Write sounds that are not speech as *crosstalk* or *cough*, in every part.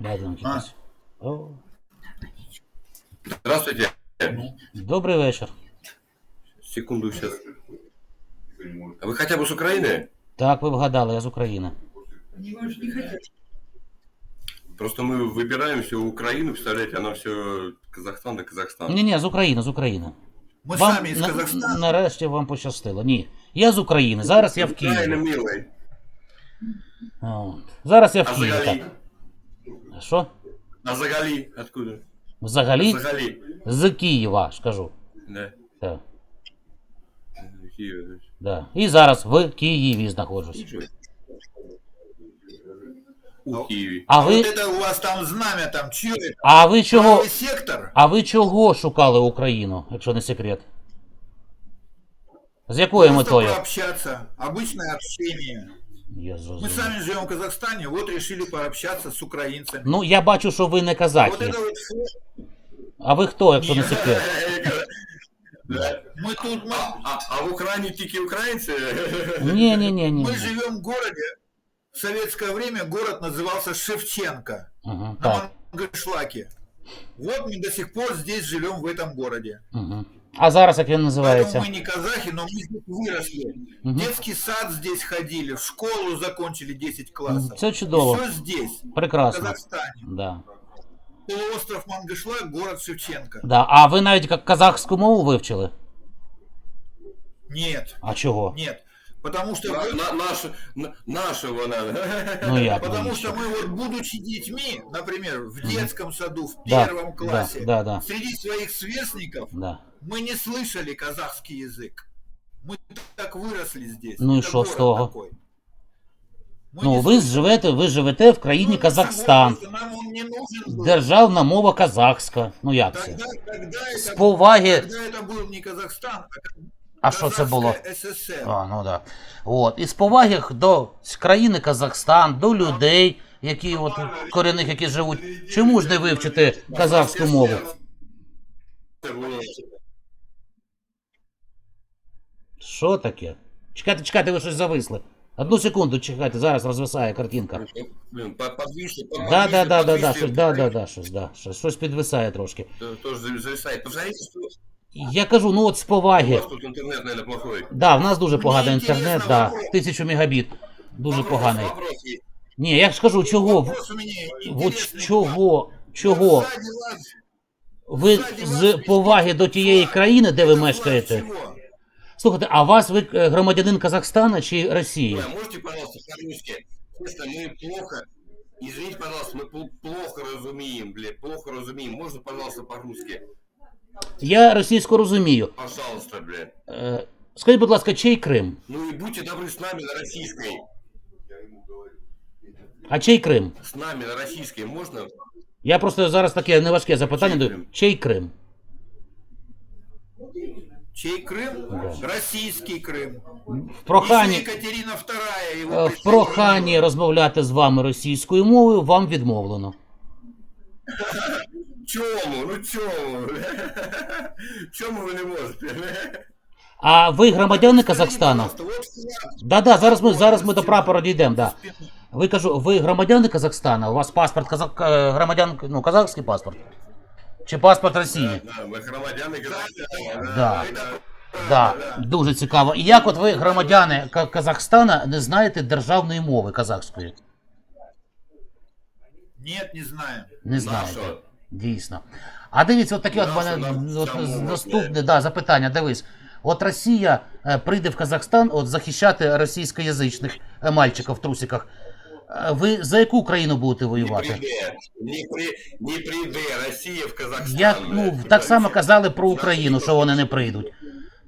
Рядом якийсь. О, Здравствуйте. добрий вечір. Секунду сейчас. А вы хотя бы с Украины? Так, ви вгадали, я з України. Просто мы выбираем все Украину, представляете, она все Казахстан да Казахстан. Ні, ні, з України, з України. Мы Вам сами из на- Казахстана. нарешті вам пощастило. Ні. Я з України. Зараз я в Правильно, Києві. милый. От. Зараз я в А Києві. Загали? Так. Що? А Загали? Откуда? Взагалі Загали. з Києва, скажу. Да. Так, Киев, да. да. І зараз в Києві знаходжусь. У Киеве. А А ви, вот это у вас там знамя, там чье это? а ви чого, Правый сектор? а ви чого шукали Україну, якщо не секрет? З якою Просто метою? пообщаться. Обычное общение. Я Мы зрозумів. сами живем в Казахстане, вот решили пообщаться с украинцами. Ну, я бачу, що ви не Вот казахи. это вот фо- А ви хто, якщо не секрет? *laughs* Да. Мы тут, мы, А, а в Украине тики украинцы? *laughs* Ні, ні, ні, ні. мы живем в городе. В советское время город назывался Шевченко Угу, на так. Мангышлаке. Вот мы до сих пор здесь живем в этом городе. Угу. А зараз як він Поэтому називається? мы не казахи, но мы здесь выросли. Мгм. Детский сад здесь ходили, в школу закончили 10 классов. Це чудово. Все здесь, в Прекрасно. Казахстане. Да. Полуостров Мангышлак, город Шевченко. Да. А ви навіть як казахську мову вивчили? Нет, А чого? нет. Потому что, На- вы- на- наш- на- Нашего надо. Ну як потому навіщо? что мы вот, будучи детьми, например, в детском саду, в Да, первом да, классе, да, да. среди своих сверстников, Да. мы не слышали казахский язык. Мы так выросли здесь. Ну и Это шо с город того? такой. Мы Ну, не ви слышали. живете, ви живете в Ну, країні ничего, Казахстан. просто Нам он не нужен был. Державна мова казахська. Ну як це? Тогда, когда З это, поваги. когда это был не Казахстан, а а що це було? Казахская ССР. А, ну да. От. І з поваги до країни Казахстан, до людей, які от корінних, які живуть. Чому ж не вивчити казахську мову? Що таке? Чекайте, чекайте, ви щось зависли. Одну секунду, чекайте, зараз розвисає картинка. Подвисли, Да, да, да, да, да, щось, да, да, да, щось, да, щось, щось підвисає трошки. Тоже зависает. Посмотрите, что Я кажу, ну от з у поваги. вас тут интернет, наверное, плохой. Да, в нас дуже поганий Мені інтернет, інтересно, да, вопрос. тисячу мегабіт. Дуже Вопрос, поганий. Вопрос есть. Ні, я ж кажу, чого? Вопрос у меня От интересный. чого? Вот Чого? сзади вас- Ви сзади з вас поваги до тієї країни, де ви это флаг мешкаєте? чего? Слухайте, а вас ви е, громадянин Казахстана чи Росії? Ой, можете, пожалуйста, по-русски? Честно, мы плохо... Извините, пожалуйста, мы пл- плохо разумеем, блядь, плохо разумеем. Можно, пожалуйста, по-русски? Я російську розумію. Пожалуйста, блядь. Е, Скажіть, будь ласка, чий Крим? Ну и будьте добры с нами на российской. А чий Крим? С нами на российской можно? Я просто зараз таке неважке запитання Чий даю. Крим? Чий Крим? Чей Крым? Российский Крым. В Еще проханні, Екатерина II его е, в присоединила. проханні розмовляти з вами російською мовою вам відмовлено. *laughs* Чому? Ну чому? *laughs* Чому ви не можете? А ви громадяни Казахстану? Да, да, зараз ми зараз ми до прапора дійдемо. Да. Ви кажу, ви громадяни Казахстана? У вас паспорт казак, е, громадян, ну казахський паспорт? Чи паспорт Росії? Да, ми громадяни Казахстана. Да. Да, дуже цікаво. І як от ви, громадяни Казахстана, не знаєте державної мови казахської? Нет, не знаю. Не знаєте. Дійсно. А дивіться, от таке от мене от, наступне да, запитання. Дивись. От Росія е, прийде в Казахстан от, захищати російськоязичних е, мальчиків в трусиках. Е, Ви за яку країну будете Не воювати? прийде, не, при, не прийде Росія в Казахстан. Як, ну, так само казали про Україну, що вони не прийдуть.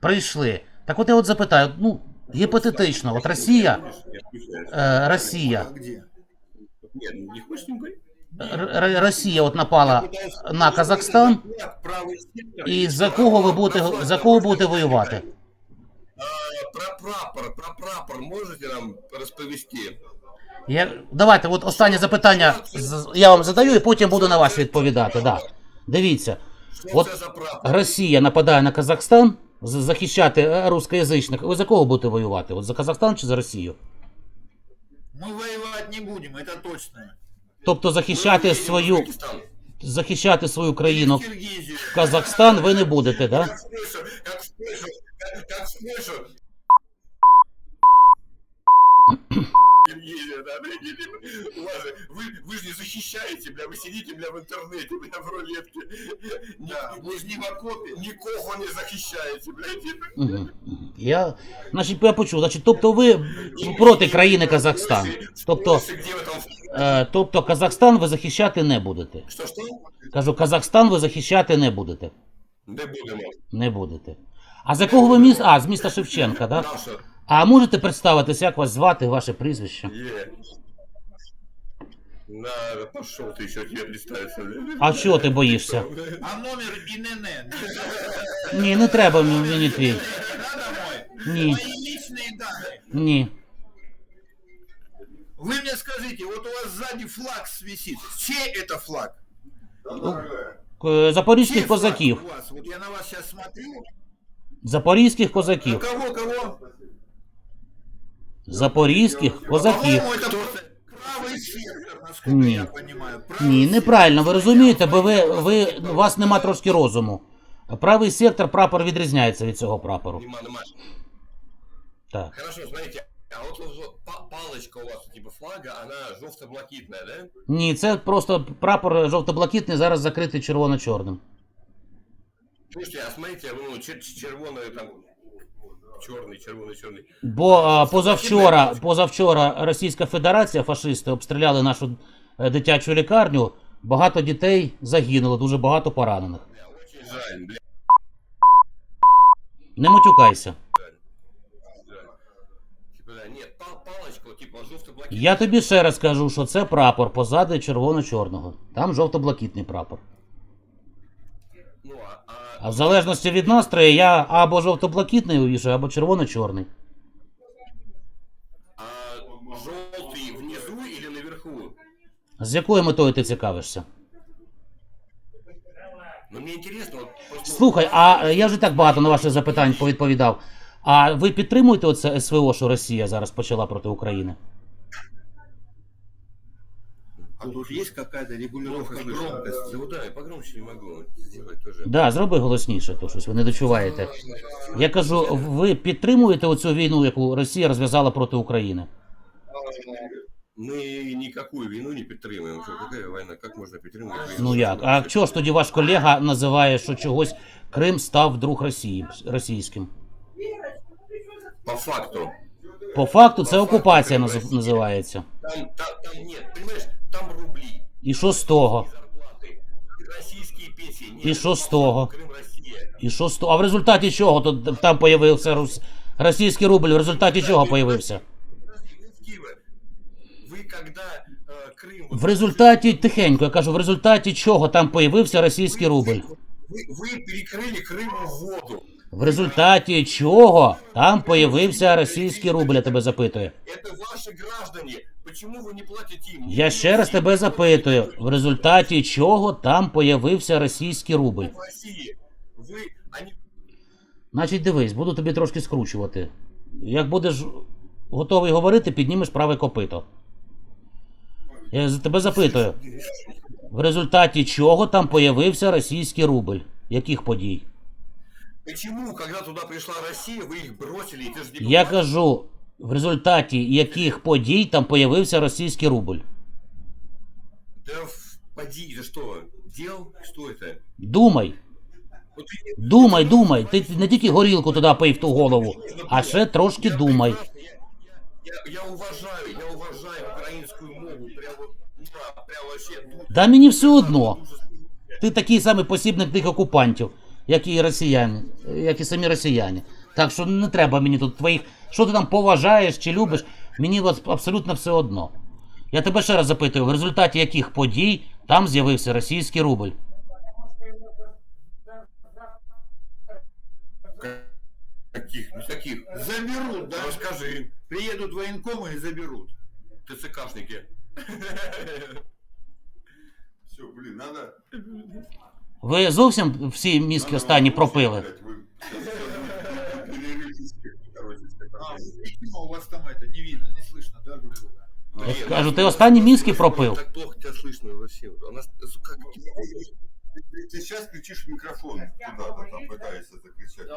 Прийшли. Так от я от запитаю, ну, гіпотетично, от Росія, Росія, где? Нет, не хочешь с ним говорить? Р- Р- Росія от напала на Казахстан, Флаг, правый сектор. і за кого ви будете, за кого будете воювати? А, про прапор, про прапор можете нам розповісти? Я, давайте, от останнє запитання з- я вам задаю, і потім буду на вас відповідати. Да. Дивіться, Що От це за прапор? Росія нападає на Казахстан з- захищати е, рускоязичних. Ви за кого будете воювати? От за Казахстан чи за Росію? Мы воевать не будем, это точно. Тобто захищати Мы едем в свою, Узбекистан. захищати свою країну Киргизию. Казахстан ви не будете, да? Как в Польшу, как в Польшу, как, как в Польшу. Киргизия, да, прикиньте. У вас же- Вы, вы же не защищаете, бля, вы сидите, бля, в интернете, бля, в рулетке. Да, Ни- вы же не в окопе. Никого не захищаете, блядь. Угу. Я, значить, я почув. Значить, тобто ви проти країни Казахстан. Тобто, Польша, где вы там? е, тобто Казахстан ви захищати не будете. Что, что? Кажу, Казахстан ви захищати не будете. Не будемо. Не будете. А з якого ви міста? А, з міста Шевченка, да? Наша А можете представитися, як вас звати, ваше прізвище? е. На, пошел ты еще тебе представиться. бля. А чого ти боїшся? А номер ИНН Ні, не треба мені твій. надо мой? Ні, Мои личные данные. ні. Вы мне скажите, вот у вас сзади флаг висит. Чей это флаг? К- Запорізьких Чей флаг козаків. у вас? Вот я на вас сейчас смотрю. Запорізьких На козаків. кого, кого? Запорізьких козаків. По-моему, это просто правый сектор, насколько Не. я понимаю. Правый Ні, сектор. неправильно, ви розумієте, бо ви, ви, у вас нема трошки розуму. Правий сектор прапор відрізняється від цього прапору. Нема, нема. Так. Хорошо, смотрите, а вот, вот, вот па- палочка у вас, типа флага, она желто-блакитная, да? Ні, це просто прапор жовто-блакитний, зараз закритий червоно-чорним. Слушайте, а смотрите, ну, чер- червоный там, черный, червоный, черный. Бо а, позавчора, позавчора Російська Федерація, фашисти, обстріляли нашу е, дитячу лікарню. Багато дітей загинуло, дуже багато поранених. Бля, очень жаль, бля, Не матюкайся. Я тобі ще раз кажу, що це прапор позади червоно-чорного. Там жовто-блакитний прапор. А, в залежності від настрою я або жовто-блакитний увішаю, або червоно-чорний. а желтый внизу или наверху? З якою метою ти цікавишся? Ну, вот... просто- Слухай, а е, я вже так багато на ваші запитань повідповідав. А ви підтримуєте оце СВО, що Росія зараз почала проти України? А тут есть какая-то Ну, регулировка громкости? ну да, я погромче не могу сделать тоже. Да, зроби голосніше, то щось ви не дочуваєте. Я кажу, ви підтримуєте оцю війну, яку Росія розв'язала проти України? Мы никакую вину не підтримуємо. Що, какая война? Как можно підтримувати війну? Ну як? А чого ж тоді ваш колега називає, що чогось Крим став вдруг Росії російським? По факту. По факту це окупація наз- називається. Там, там, там нет, понимаешь, там рубли, І що з того? зарплаты, российские пенсии. Нет, І що з по того? факту Крым Россия. І що з того? А в результаті чого тут там появився рус... російський рубль? В результаті чого появився? Киева, Вы когда э, Крым... вот- В результаті тихенько, я кажу, в результаті чого там появився російський рубль? Вы, вы перекрыли Крыму воду. В результаті чого там появився російський рубль, я тебе запитую. Это ваши граждане. Почему вы не платите им? Я ще раз тебе запитую, в результаті чого там появився російський рубль? В России. Вы, они... Значить, дивись, буду тобі трошки скручувати. Як будеш готовий говорити, піднімеш праве копито. Я за тебе запитую. В результаті чого там появився російський рубль? Яких подій? Почему, когда туда пришла Россия, вы их бросили, и ты же не Я понимаешь? кажу, в результаті яких подій там появився російський рубль? Да в- поди, это что? Дел? Что это? Думай, Вот ты- думай, думай. Ти не тільки горілку туди пий в ту голову, а ще трошки Я думай. прекрасно, Я, я, я уважаю, я уважаю украинскую мову, прям вот, ура, прям вообще. ну, Да мені все одно. дуже Ти такий самий посібник тих окупантів, як і росіяни, як і самі росіяни. Так що не треба мені тут твоїх. Що ти там поважаєш чи любиш, мені от абсолютно все одно. Я тебе ще раз запитую, в результаті яких подій там з'явився російський рубль? Каких? Ну, каких? Заберут, да? Расскажи. Приедут военкомы и заберут. ТЦКшники. *laughs* Все, блин, надо... Ви зовсім всі мізки останні пропили? Перерывчики, короче, все А, там. почему у вас там это не видно, не слышно, да, друг друга? Блин, Кажу, ну, ти останні мізки пропив. Так плохо тебя слышно вообще. У нас, сука, Ты, ты сейчас кричишь в микрофон куда-то там, пытаешься закричать.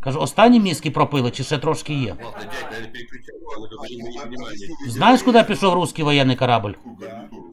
Кажу, останні мізки пропили, чи ще трошки є? ладно, дядь, наверное, переключай. Мы тут не внимание. Знаєш, куди пішов русський воєнний корабль? Какую гарнитуру?